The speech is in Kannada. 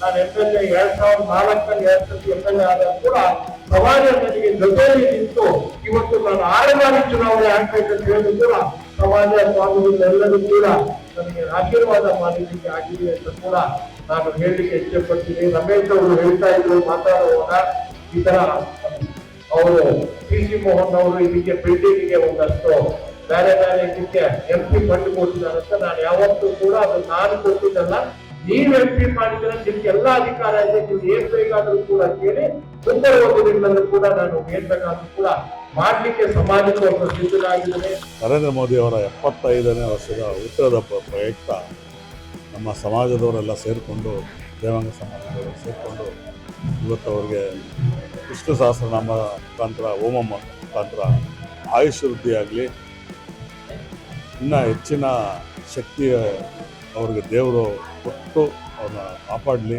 ನಾನು ಎಂ ಎಲ್ ಎ ಎರಡ್ ಸಾವಿರದ ನಾಲ್ಕರಲ್ಲಿ ಎರಡ್ ಸತಿ ಎಂ ಎಲ್ ಎ ಆದಾಗ ಕೂಡ ಸಮಾಜ ನನಗೆ ಜೊತೆಯಲ್ಲಿ ನಿಂತು ಇವತ್ತು ನಾನು ಆರು ಬಾರಿ ಚುನಾವಣೆ ಅಂತ ಹೇಳಿದ್ರು ಕೂಡ ಸಮಾಜ ಸ್ವಾಮಿಗಳೆಲ್ಲರೂ ಕೂಡ ನನಗೆ ಆಶೀರ್ವಾದ ಮಾಡಲಿಕ್ಕೆ ಆಗಿದೆ ಅಂತ ಕೂಡ ನಾನು ಹೇಳಲಿಕ್ಕೆ ಇಚ್ಛೆ ಪಡ್ತೀನಿ ರಮೇಶ್ ಅವರು ಹೇಳ್ತಾ ಇದ್ರು ಮಾತಾಡುವಾಗ ಈ ತರ ಅವರು ಪಿ ಸಿ ಮೋಹನ್ ಅವರು ಇದಕ್ಕೆ ಬಿಲ್ಡಿಂಗ್ಗೆ ಒಂದಷ್ಟು ಬೇರೆ ಬೇರೆ ಇದಕ್ಕೆ ಎಂ ಪಿ ಫಂಡ್ ಕೊಟ್ಟಿದ್ದಾರೆ ಅಂತ ನಾನು ಯಾವತ್ತೂ ಕೂಡ ಅದು ನಾನು ಕೊಟ್ಟಿದ್ದಲ್ಲ. ನೀವ್ ಎಂ ಪಿ ಮಾಡಿದ್ರೆ ನಿಮ್ಗೆ ಎಲ್ಲಾ ಅಧಿಕಾರ ಇದೆ. ನೀವು ಏನ್ ಬೇಕಾದ್ರೂ ಕೂಡ ಕೇಳಿ ಮುಂಬರುವ ದಿನಗಳಲ್ಲೂ ಕೂಡ ನಾನು ಏನ್ ಬೇಕಾದ್ರೂ ಕೂಡ ಮಾಡ್ಲಿಕ್ಕೆ ಸಮಾಜಕ್ಕೋಸ್ಕರ ಸಿದ್ಧರಾಗಿದ್ದೇನೆ ನರೇಂದ್ರ ಮೋದಿ ಅವರ ಎಪ್ಪತ್ತೈದನೇ ವರ್ಷದ ಉತ್ತರದ ಪ್ರಯುಕ್ತ ನಮ್ಮ ಸಮಾಜದವರೆಲ್ಲ ಸೇರಿಕೊಂಡು, ದೇವಾಂಗ ಸಮಾಜದವರು ಸೇರಿಕೊಂಡು ಇವತ್ತು ಅವ್ರಿಗೆ ವಿಷ್ಣು ಸಹಸ್ರನಾಮ ಮುಖಾಂತರ, ಹೋಮ ಮುಖಾಂತರ ಆಯುಷ್ ವೃದ್ಧಿಯಾಗಲಿ, ಇನ್ನೂ ಹೆಚ್ಚಿನ ಶಕ್ತಿ ಅವ್ರಿಗೆ ದೇವರು ಕೊಟ್ಟು ಅವ್ರನ್ನ ಕಾಪಾಡಲಿ.